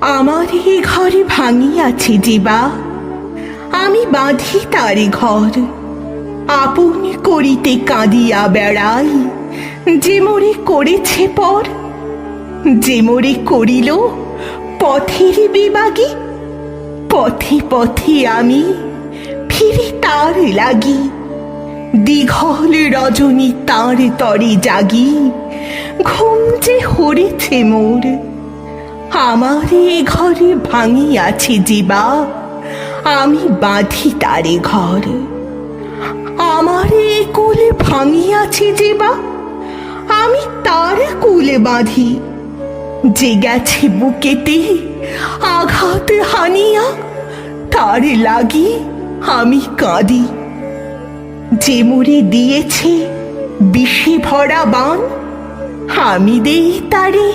আমার এ ঘর ভাঙিয়াছে জীবা আমি বাঁধি তারে ঘর। আপন করিতে কাঁদিয়া বেড়াই। যে মোরে করেছে পর, যে মোরে করিল পথের বিবাগী, পথে পথে আমি ফিরে তার লাগি। দীঘল রজনী তার তরে জাগি। ঘুম যে হরেছে মোর। আমার এ ঘরে ভাঙিয়াছে জীবা, আমি বাঁধি তারে ঘর। আমার এ কুলে ভাঙিয়াছে জীবা, আমি তার কুলে বাঁধি। যে গেছে বুকেতে আঘাত হানিয়া, তার লাগি আমি কাঁদি। যে মরে দিয়েছে বিষে ভরা বান আমি দেই তারে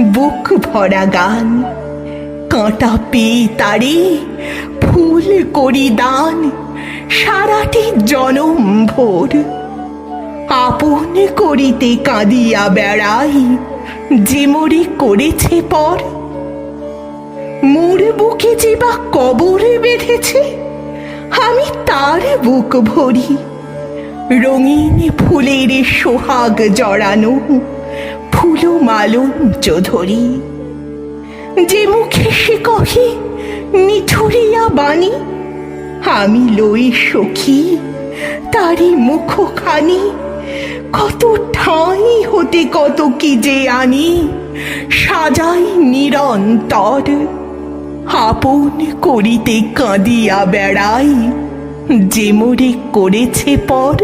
বুক ভরা গান। কাঁটা পেয়ে তারে ফুল করি দান। সারাটি জনম ভোর। আপন করিতে কাঁদিয়া বেড়াই, যে মরে করেছে পর। মোর বুকে যে বা কবরে বেঁধেছে, আমি তার বুক ভরি। রঙিন ফুলের সোহাগ জড়ানো। ফুলো মালঞ্চ চৌধুরী। যে মুখে সে কহে নিঠুরিয়া বাণী, আমি লই সখী তারি মুখখানি, কত ঠাঁই হতে কত কি যে আনি, সাজাই নিরন্তর, আপন করিতে কাঁদিয়া বেড়াই, যে মোরে করেছে পর